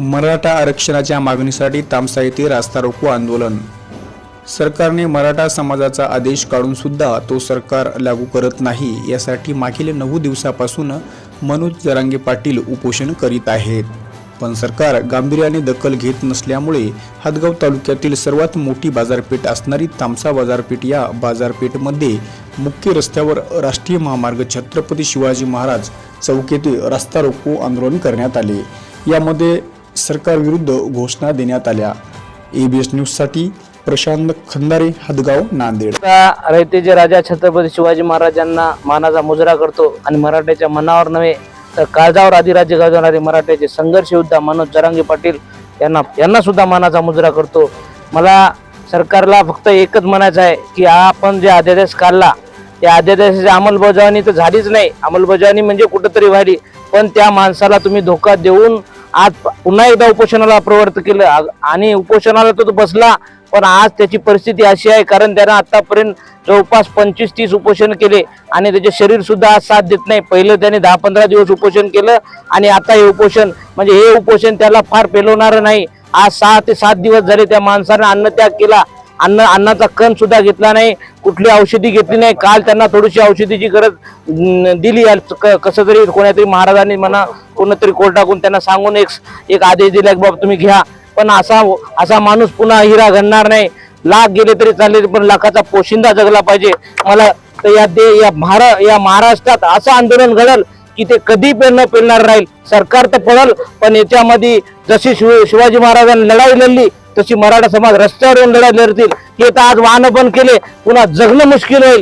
मराठा आरक्षणाच्या मागणीसाठी तामसा येथे रास्ता रोको आंदोलन. सरकारने मराठा समाजाचा आदेश काढून सुद्धा तो सरकार लागू करत नाही यासाठी मागील नऊ दिवसापासून मनोज जरांगे पाटील उपोषण करीत आहेत. पण सरकार गांभीर्याने दखल घेत नसल्यामुळे हदगाव तालुक्यातील सर्वात मोठी बाजारपेठ असणारी तामसा बाजारपेठ या बाजारपेठमध्ये मुख्य रस्त्यावर राष्ट्रीय महामार्ग छत्रपती शिवाजी महाराज चौक येथे रस्ता रोको आंदोलन करण्यात आले. यामध्ये सरकारविरुद्ध घोषणा देण्यात आल्या. एबीएस न्यूजसाठी प्रशांत खंदारे हदगाव नांदेड. आता रयतेचे राजा छत्रपती शिवाजी महाराजांना मानाचा मुजरा करतो आणि मराठ्याच्या मनावर नव्हे तर काळजावर आदिराज्य गाजवणारे मराठ्याचे संघर्ष योद्धा मनोज जरांगे पाटील यांना यांना सुद्धा मानाचा मुजरा करतो. मला सरकारला फक्त एकच म्हणायचं आहे की आपण जे अध्यादेश काढला त्या अध्यादेशाची अंमलबजावणी तर झालीच नाही. अंमलबजावणी म्हणजे कुठंतरी व्हायली पण त्या माणसाला तुम्ही धोका देऊन आज पुन्हा एकदा उपोषणाला प्रवृत्त केलं. आणि उपोषणाला तो तो बसला पण आज त्याची परिस्थिती अशी आहे कारण त्यानं आतापर्यंत जवळपास पंचवीस तीस उपोषण केले आणि त्याचे शरीर सुद्धा आज साथ देत नाही. पहिलं त्याने दहा पंधरा दिवस उपोषण केलं आणि आता हे उपोषण म्हणजे हे उपोषण त्याला फार पेलवणारं नाही. आज सहा ते सात दिवस झाले त्या माणसानं अन्नत्याग केला. अन्न अन्नाचा कण सुद्धा घेतला नाही कुठली औषधी घेतली नाही. काल त्यांना थोडीशी औषधीची गरज दिली क- कसं तरी कोणातरी महाराजांनी म्हणा कोणतरी कोर्टाकडून त्यांना सांगून एक एक आदेश दिला की बाबा तुम्ही घ्या. पण असा असा माणूस पुन्हा हिरा घडणार नाही. लाख गेले तरी चालेल पण लाखाचा पोशिंदा जगला पाहिजे. मला तर या दे या महारा या महाराष्ट्रात असं आंदोलन घडल की ते कधी पेरणं न पेलणार राहील. सरकार तर पडल पण याच्यामध्ये जशी शिव शिवाजी महाराजांनी लढाई लढली तशी मराठा समाज रस्त्यावर येऊन लढा लढतील. हे आज वाहनं बंद केले पुन्हा जगणं मुश्किल होईल.